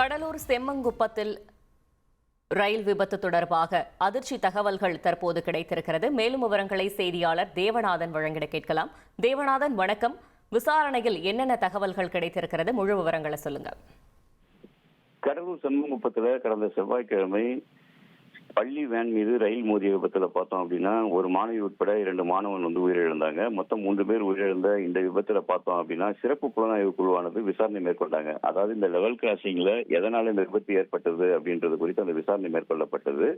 செம்மங்குப்பத்தில் ரயில் விபத்து தொடர்பாக அதிர்ச்சி தகவல்கள் தற்போது கிடைத்திருக்கிறது. மேலும் விவரங்களை செய்தியாளர் தேவநாதன் வழங்கிட கேட்கலாம். தேவநாதன் வணக்கம். விசாரணையில் என்னென்ன தகவல்கள் கிடைத்திருக்கிறது? முழு விவரங்களை சொல்லுங்க கடலூர் செம்மங்குப்பத்துல கடந்த செவ்வாய்க்கிழமை பள்ளி வேன் மீது ரயில் மோதிய விபத்துல பார்த்தோம் அப்படின்னா ஒரு மாணவி உட்பட இரண்டு மாணவன் வந்து உயிரிழந்தாங்க. மொத்தம் மூன்று பேர் உயிரிழந்த இந்த விபத்துல பார்த்தோம் அப்படின்னா சிறப்பு புலனாய்வு குழுவானது விசாரணை மேற்கொண்டாங்க. அதாவது இந்த லெவல் கிராசிங்ல எதனால இந்த விபத்து ஏற்பட்டது அப்படின்றது குறித்து அந்த விசாரணை மேற்கொள்ளப்பட்டது.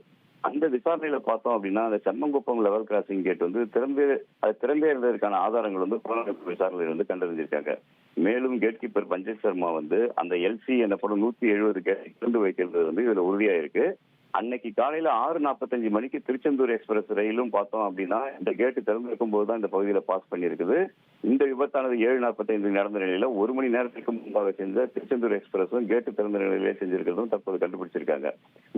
அந்த விசாரணையில பார்த்தோம் அப்படின்னா அந்த செம்மங்குப்பம் லெவல் கிராசிங் கேட் வந்து திறந்தே அது திறந்தே இருந்ததற்கான ஆதாரங்கள் வந்து புலனாய்வு விசாரணையில் வந்து கண்டறிஞ்சிருக்காங்க. மேலும் கேட் கீப்பர் பஞ்சேஷ் சர்மா வந்து அந்த எல்சி எனப்படும் நூத்தி எழுபது கேட் திறந்து வைத்திருந்தது வந்து இதுல உறுதியா இருக்கு அன்னைக்கு காலையில ஆறு நாற்பத்தஞ்சு மணிக்கு திருச்செந்தூர் எக்ஸ்பிரஸ் ரயிலும் பார்த்தோம் அப்படின்னா இந்த கேட்டு திறந்திருக்கும் போது தான் இந்த பகுதியில பாஸ் பண்ணியிருக்குது. இந்த விபத்தானது ஏழு நாற்பத்தைந்து நடந்த நிலையில ஒரு மணி நேரத்துக்கு முன்பாக செஞ்ச திருச்செந்தூர் எக்ஸ்பிரஸும் கேட்டு திறந்த நிலையிலே செஞ்சிருக்கிறதும் தற்போது கண்டுபிடிச்சிருக்காங்க.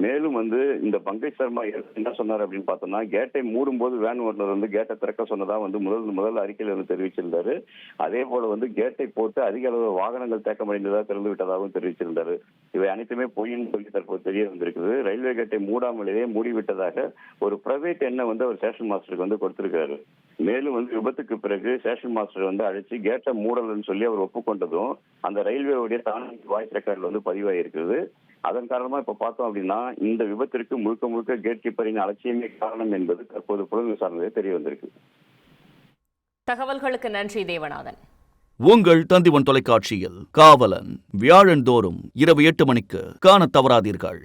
மேலும் வந்து இந்த பங்கஜ் சர்மா என்ன சொன்னார் அப்படின்னு பார்த்தோம்னா கேட்டை மூடும் போது வேன் ஓட்டுநர் வந்து கேட்டை திறக்க சொன்னதா வந்து முதல் முதல் அறிக்கையில் வந்து தெரிவிச்சிருந்தாரு. அதே போல வந்து கேட்டை போட்டு அதிக அளவு வாகனங்கள் தேக்கமடைந்ததாக திறந்து விட்டதாகவும் தெரிவிச்சிருந்தாரு. இவை அனைத்துமே பொய்ன்னு சொல்லி தற்போது தெரிய வந்திருக்குது. ரயில்வே கேட்டை மூடாமலேயே மூடிவிட்டதாக ஒரு பிரைவேட் எண்ணை வந்து அவர் ஸ்டேஷன் மாஸ்டருக்கு வந்து கொடுத்திருக்காரு. மேலும் வந்து விபத்துக்கு பிறகு ஸ்டேஷன் மாஸ்டர் வந்து அழைச்சு கேட்டை மூடலன்னு சொல்லி அவர் ஒப்புக்கொண்டதும் அந்த ரயில்வேவுடைய தானே வாய்ஸ் ரெக்கார்டில் வந்து பதிவாயிருக்கிறது அதன் காரணமா இப்ப பார்த்தோம் அப்படின்னா இந்த விபத்திற்கு முழுக்க முழுக்க கேட் கீப்பரின் அலட்சியமே காரணம் என்பது தற்போது புலன் விசாரணையில் தெரிய வந்திருக்கு. தகவல்களுக்கு நன்றி தேவநாதன். உங்கள் தந்திவன் தொலைக்காட்சியில் காவலன் வியாழந்தோறும் இரவு எட்டு மணிக்கு காணத் தவறாதீர்கள்.